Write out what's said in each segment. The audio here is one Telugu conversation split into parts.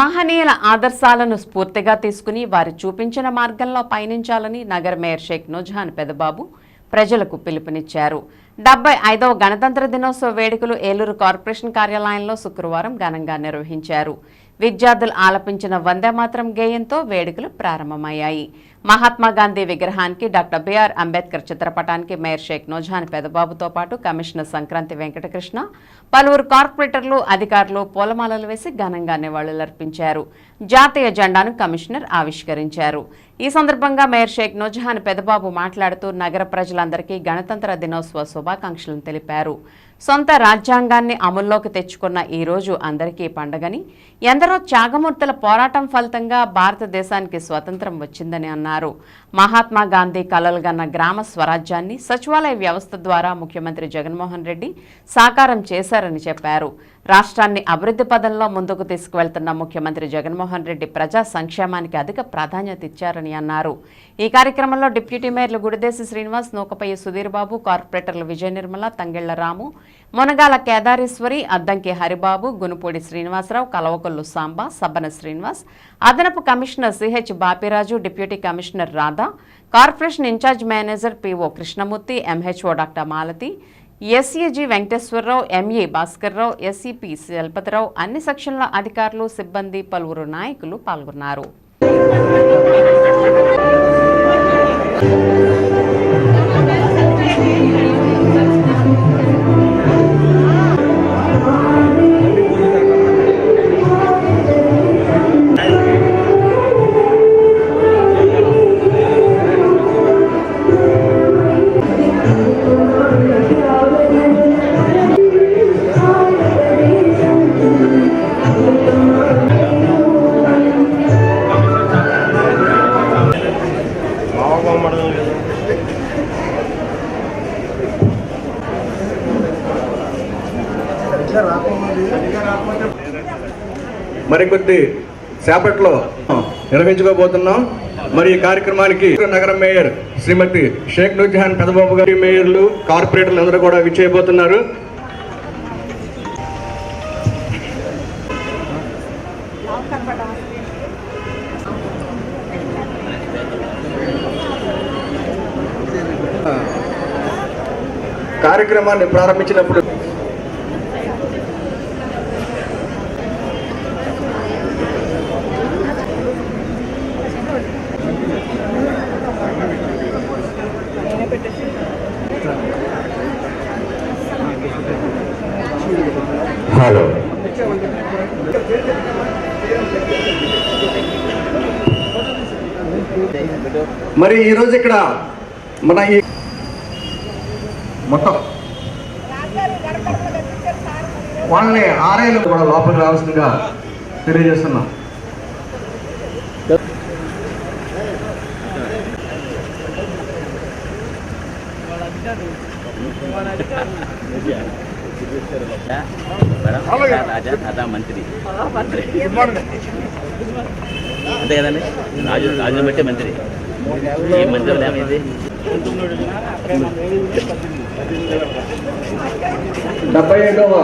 మహనీయుల ఆదర్శాలను స్ఫూర్తిగా తీసుకుని వారు చూపించిన మార్గంలో పయనించాలని నగర మేయర్ షేక్ నుజహాన్ పెదబాబు ప్రజలకు పిలుపునిచ్చారు. డెబ్బై ఐదవ గణతంత్ర దినోత్సవ వేడుకలు ఏలూరు కార్పొరేషన్ కార్యాలయంలో శుక్రవారం ఘనంగా నిర్వహించారు. విద్యార్థులు ఆలపించిన వందే మాత్రం గేయంతో వేడుకలు ప్రారంభమయ్యాయి. మహాత్మా గాంధీ విగ్రహానికి డాక్టర్ బిఆర్ అంబేద్కర్ చిత్రపటానికి మేయర్ షేక్ నోజాన్ పెదబాబుతో పాటు కమిషనర్ సంక్రాంతి వెంకటకృష్ణ పలువురు కార్పొరేటర్లు అధికారులు పూలమాలలు వేసి ఘనంగా నివాళులర్పించారు. జాతీయ జెండాను కమిషనర్ ఆవిష్కరించారు. ఈ సందర్భంగా మేయర్ షేక్ నోజహాన్ పెదబాబు మాట్లాడుతూ నగర ప్రజలందరికీ గణతంత్ర దినోత్సవ శుభాకాంక్షలను తెలిపారు. సొంత రాజ్యాంగాన్ని అమల్లోకి తెచ్చుకున్న ఈ రోజు అందరికీ పండగని ఎందరో త్యాగమూర్తుల పోరాటం ఫలితంగా భారతదేశానికి స్వతంత్రం వచ్చిందని అన్నారు. మహాత్మా గాంధీ కలలుగన్న గ్రామ స్వరాజ్యాన్ని సచివాలయ వ్యవస్థ ద్వారా ముఖ్యమంత్రి జగన్మోహన్ రెడ్డి సాకారం చేశారని చెప్పారు. రాష్ట్రాన్ని అభివృద్ధి పదంలో ముందుకు తీసుకువెళ్తున్న ముఖ్యమంత్రి జగన్మోహన్ రెడ్డి ప్రజా సంక్షేమానికి అధిక ప్రాధాన్యత ఇచ్చారని అన్నారు. ఈ కార్యక్రమంలో డిప్యూటీ మేయర్లు గుడిదేశి శ్రీనివాస్ నూకపయ్య సుధీర్ బాబు కార్పొరేటర్లు విజయ నిర్మల తంగెళ్ళ రాము మునగాల కేదారేశ్వరి అద్దంకి హరిబాబు గునుపూడి శ్రీనివాసరావు కలవకొల్లు సాంబ సబ్బన శ్రీనివాస్ అదనపు commissioner CH Bapiraju deputy commissioner Radha corporation in charge manager PO Krishnamurthy MHO doctor Malathi SEG Venkateswararao MA Bhaskararao SCP శల్పతిరావు అన్ని సెక్షన్ల అధికారులు సిబ్బంది పలువురు నాయకులు పాల్గొన్నారు. మరికొద్ది సేపట్లో నిర్వహించుకోబోతున్నాం. మరి ఈ కార్యక్రమానికి నగరం మేయర్ శ్రీమతి షేక్ నూర్జహాన్ పెదబాబు గారి మేయర్లు కార్పొరేటర్లు అందరూ కూడా విచ్చేయబోతున్నారు. కార్యక్రమాన్ని ప్రారంభించినప్పుడు మరి ఈరోజు ఇక్కడ మన ఈ మొత్తం వాళ్ళని ఆరేళ్ళు కూడా లోపలికి రావాల్సిందిగా తెలియజేస్తున్నాం. రాజా అదా మంత్రి. అంతే కదండి? రాజు రాజుని బట్టే మంత్రి. ఏ మంత్రి ఏమైంది డెబ్బై ఐదవ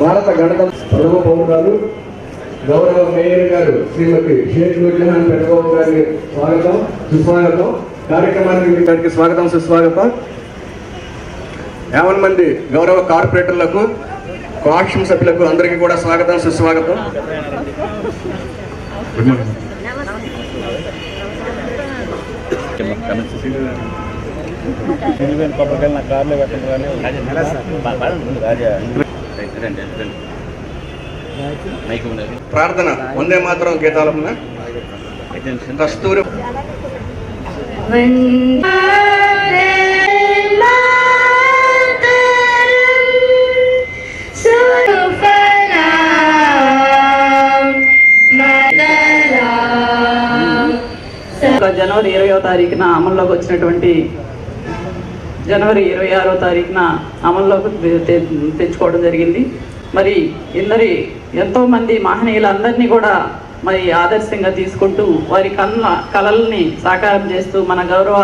భారత గణతంత్ర ప్రథమ పౌరురాలు గౌరవ మేయర్ గారు శ్రీమతి షేక్ నూర్జహాన్ పెద్దబాబు గారికి స్వాగతం సుస్వాగతం. కార్యక్రమానికి గారికి స్వాగతం సుస్వాగతం. యావన్ మంది గౌరవ కార్పొరేటర్లకు కోఆక్షన్ సభ్యులకు అందరికీ కూడా స్వాగతం సుస్వాగతం. రాజా రండి రండి మైక్ ఉన్నది ప్రార్థన వందే మాత్రం గీతాలమున కస్తూరి జనవరి ఇరవయో తారీఖున అమల్లోకి వచ్చినటువంటి జనవరి ఇరవై ఆరో తారీఖున అమల్లోకి తె- తెచ్చుకోవడం జరిగింది. మరి ఇందరి ఎంతోమంది మహనీయులందరినీ కూడా మరి ఆదర్శంగా తీసుకుంటూ వారి కళ్ళ కళల్ని సాకారం చేస్తూ మన గౌరవ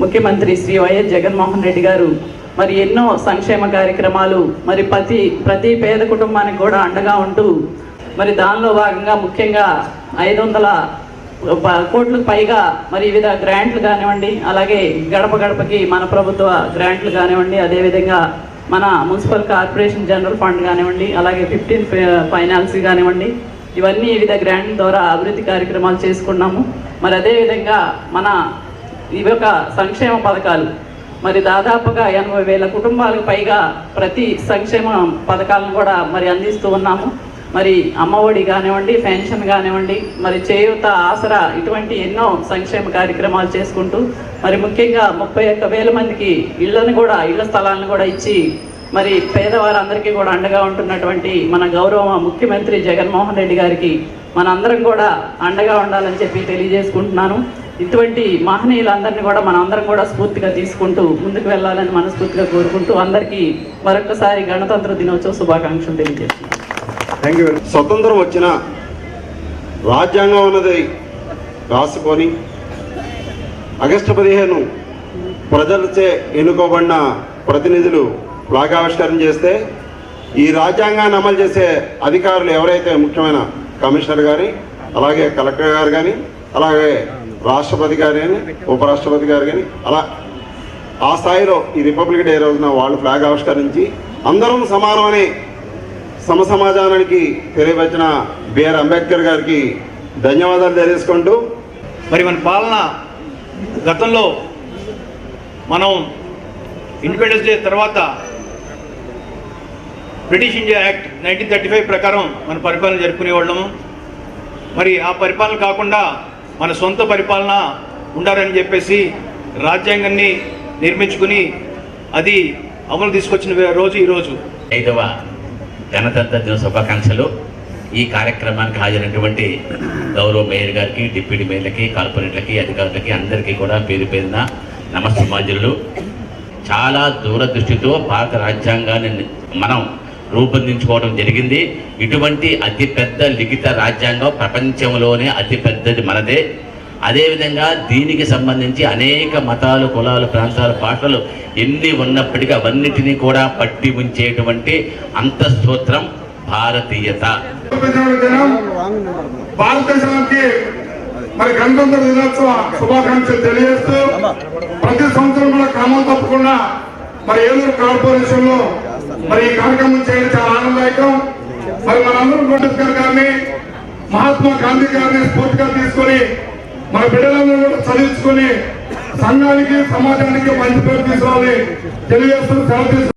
ముఖ్యమంత్రి శ్రీ వైఎస్ జగన్మోహన్ రెడ్డి గారు మరి ఎన్నో సంక్షేమ కార్యక్రమాలు మరి ప్రతి ప్రతి పేద కుటుంబానికి కూడా అండగా ఉంటూ మరి దానిలో భాగంగా ముఖ్యంగా ఐదు వందల కోట్లకు పైగా మరి వివిధ గ్రాంట్లు కానివ్వండి అలాగే గడప గడపకి మన ప్రభుత్వ గ్రాంట్లు కానివ్వండి అదేవిధంగా మన మున్సిపల్ కార్పొరేషన్ జనరల్ ఫండ్ కానివ్వండి అలాగే ఫిఫ్టీన్ ఫైనాన్స్ కానివ్వండి ఇవన్నీ వివిధ గ్రాంట్ ద్వారా అభివృద్ధి కార్యక్రమాలు చేసుకున్నాము. మరి అదేవిధంగా మన ఇవి ఒక సంక్షేమ పథకాలు మరి దాదాపుగా ఎనభై వేల కుటుంబాలకు పైగా ప్రతి సంక్షేమ పథకాలను కూడా మరి అందిస్తూ ఉన్నాము. మరి అమ్మఒడి కానివ్వండి పెన్షన్ కానివ్వండి మరి చేయూత ఆసరా ఇటువంటి ఎన్నో సంక్షేమ కార్యక్రమాలు చేసుకుంటూ మరి ముఖ్యంగా ముప్పై ఒక్క వేల మందికి ఇళ్ళను కూడా ఇళ్ళ స్థలాలను కూడా ఇచ్చి మరి పేదవారందరికీ కూడా అండగా ఉంటున్నటువంటి మన గౌరవ ముఖ్యమంత్రి జగన్మోహన్ రెడ్డి గారికి మనందరం కూడా అండగా ఉండాలని చెప్పి తెలియజేసుకుంటున్నాను. ఇటువంటి మహనీయులందరినీ కూడా మనందరం అందరం కూడా స్ఫూర్తిగా తీసుకుంటూ ముందుకు వెళ్ళాలని మనస్ఫూర్తిగా కోరుకుంటూ అందరికీ మరొకసారి గణతంత్ర దినోత్సవ శుభాకాంక్షలు తెలియజేస్తున్నాను. థ్యాంక్ యూ స్వతంత్రం వచ్చిన రాజ్యాంగం అన్నది రాసుకొని ఆగస్టు పదిహేను ప్రజలచే ఎన్నుకోబడిన ప్రతినిధులు ఫ్లాగావిష్కరణ చేస్తే ఈ రాజ్యాంగాన్ని అమలు చేసే అధికారులు ఎవరైతే ముఖ్యమైన కమిషనర్ గారి అలాగే కలెక్టర్ గారు కానీ అలాగే రాష్ట్రపతి గారు కానీ ఉపరాష్ట్రపతి గారు కానీ అలా ఆ స్థాయిలో ఈ రిపబ్లిక్ డే రోజున వాళ్ళు ఫ్లాగ్ ఆవిష్కరించి అందరం సమానమని సమ సమాజానికి తెలియవచ్చిన బిఆర్ అంబేద్కర్ గారికి ధన్యవాదాలు తెలియజేసుకుంటూ మరి మన పాలన గతంలో మనం ఇండిపెండెన్స్ డే తర్వాత British India act nineteen thirty five ప్రకారం మన పరిపాలన జరుపుకునేవాళ్ళము మరి ఆ పరిపాలన కాకుండా మన సొంత పరిపాలన ఉండాలని చెప్పేసి రాజ్యాంగాన్ని నిర్మించుకుని అది అమలు తీసుకొచ్చిన రోజు ఈరోజు ఐదవ గణతంత్ర దిన శుభాకాంక్షలు. ఈ కార్యక్రమానికి హాజరైనటువంటి గౌరవ మేయర్ గారికి డిప్యూటీ మేయర్లకి కార్పొరేట్లకి అధికారులకి అందరికీ కూడా పేరు పేరున నమస్సమాజులు చాలా దూరదృష్టితో భారత రాజ్యాంగాన్ని మనం రూపొందించుకోవడం జరిగింది. ఇటువంటి అతిపెద్ద లిఖిత రాజ్యాంగం ప్రపంచంలోనే అతిపెద్దది మనదే. అదేవిధంగా దీనికి సంబంధించి అనేక మతాలు కులాలు ప్రాంతాలు భాషలు ఎన్ని ఉన్నప్పటికీ అవన్నిటినీ కూడా పట్టి ఉంచేటువంటి అంతఃస్తోత్రం భారతీయత. భారతదేశానికి మరి గణతంత్ర దినోత్సవ శుభాకాంక్షలు తెలియజేస్తూ ప్రతి సంవత్సరం కూడా క్రమం తప్పకుండా మరి ఏలూరు కార్పొరేషన్లో మరి ఈ కార్యక్రమం చేయడం చాలా ఆనందదాయకం. మరి మనందరం అంబేద్కర్ గారిని మహాత్మా గాంధీ గారిని స్ఫూర్తిగా తీసుకొని మన బిడ్డలందరూ కూడా చదివించుకొని సంఘానికి సమాజానికి మంచి పేరు తీసుకోవాలి తెలియజేస్తూ సెలవు